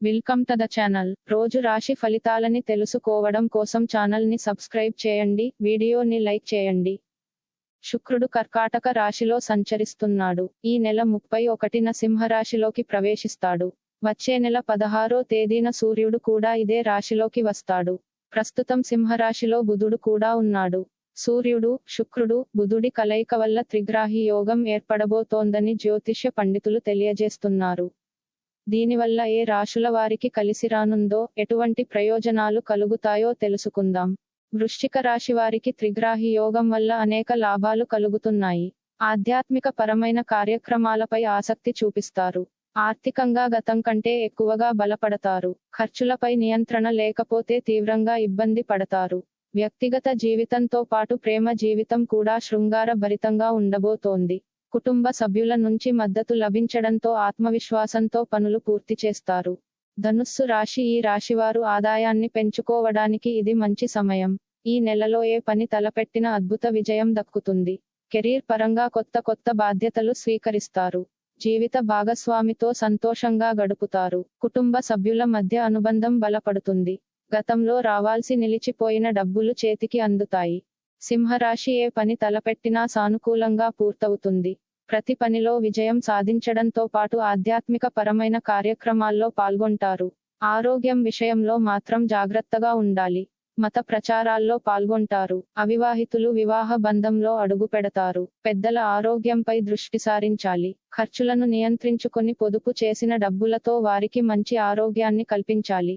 Welcome to the channel రోజు రాశి ఫలితాలని తెలుసుకోవడం కోసం ఛానల్ని సబ్స్క్రైబ్ చేయండి వీడియోని లైక్ చేయండి. శుక్రుడు కర్కాటక రాశిలో సంచరిస్తున్నాడు. ఈ నెల ముప్పై ఒకటిన సింహరాశిలోకి ప్రవేశిస్తాడు. వచ్చే నెల పదహారో తేదీన సూర్యుడు కూడా ఇదే రాశిలోకి వస్తాడు. ప్రస్తుతం సింహరాశిలో బుధుడు కూడా ఉన్నాడు. సూర్యుడు శుక్రుడు బుధుడి కలయిక వల్ల త్రిగ్రాహి యోగం ఏర్పడబోతోందని జ్యోతిష్య పండితులు తెలియజేస్తున్నారు. దీనివల్ల ఏ రాశుల వారికి కలిసి రానుందో ఎటువంటి ప్రయోజనాలు కలుగుతాయో తెలుసుకుందాం. వృశ్చిక రాశి వారికి త్రిగ్రాహి యోగం వల్ల అనేక లాభాలు కలుగుతున్నాయి. ఆధ్యాత్మిక పరమైన కార్యక్రమాలపై ఆసక్తి చూపిస్తారు. ఆర్థికంగా గతం కంటే ఎక్కువగా బలపడతారు. ఖర్చులపై నియంత్రణ లేకపోతే తీవ్రంగా ఇబ్బంది పడతారు. వ్యక్తిగత జీవితంతో పాటు ప్రేమ జీవితం కూడా శృంగార భరితంగా ఉండబోతోంది. కుటుంబ సభ్యుల నుంచి మద్దతు లభించడంతో ఆత్మవిశ్వాసంతో పనులు పూర్తి చేస్తారు. ధనుస్సు రాశి ఈ రాశివారు ఆదాయాన్ని పెంచుకోవడానికి ఇది మంచి సమయం. ఈ నెలలో ఏ పని తలపెట్టిన అద్భుత విజయం దక్కుతుంది. కెరీర్ పరంగా కొత్త కొత్త బాధ్యతలు స్వీకరిస్తారు. జీవిత భాగస్వామితో సంతోషంగా గడుపుతారు. కుటుంబ సభ్యుల మధ్య అనుబంధం బలపడుతుంది. గతంలో రావాల్సి నిలిచిపోయిన డబ్బులు చేతికి అందుతాయి. సింహరాశి ఏ పని తలపెట్టినా సానుకూలంగా పూర్తవుతుంది. ప్రతి పనిలో విజయం సాధించడంతో పాటు ఆధ్యాత్మిక పరమైన కార్యక్రమాల్లో పాల్గొంటారు. ఆరోగ్యం విషయంలో మాత్రం జాగ్రత్తగా ఉండాలి. మత ప్రచారాల్లో పాల్గొంటారు. అవివాహితులు వివాహ బంధంలో అడుగు పెడతారు. పెద్దల ఆరోగ్యంపై దృష్టి సారించాలి. ఖర్చులను నియంత్రించుకొని పొదుపు చేసిన డబ్బులతో వారికి మంచి ఆరోగ్యాన్ని కల్పించాలి.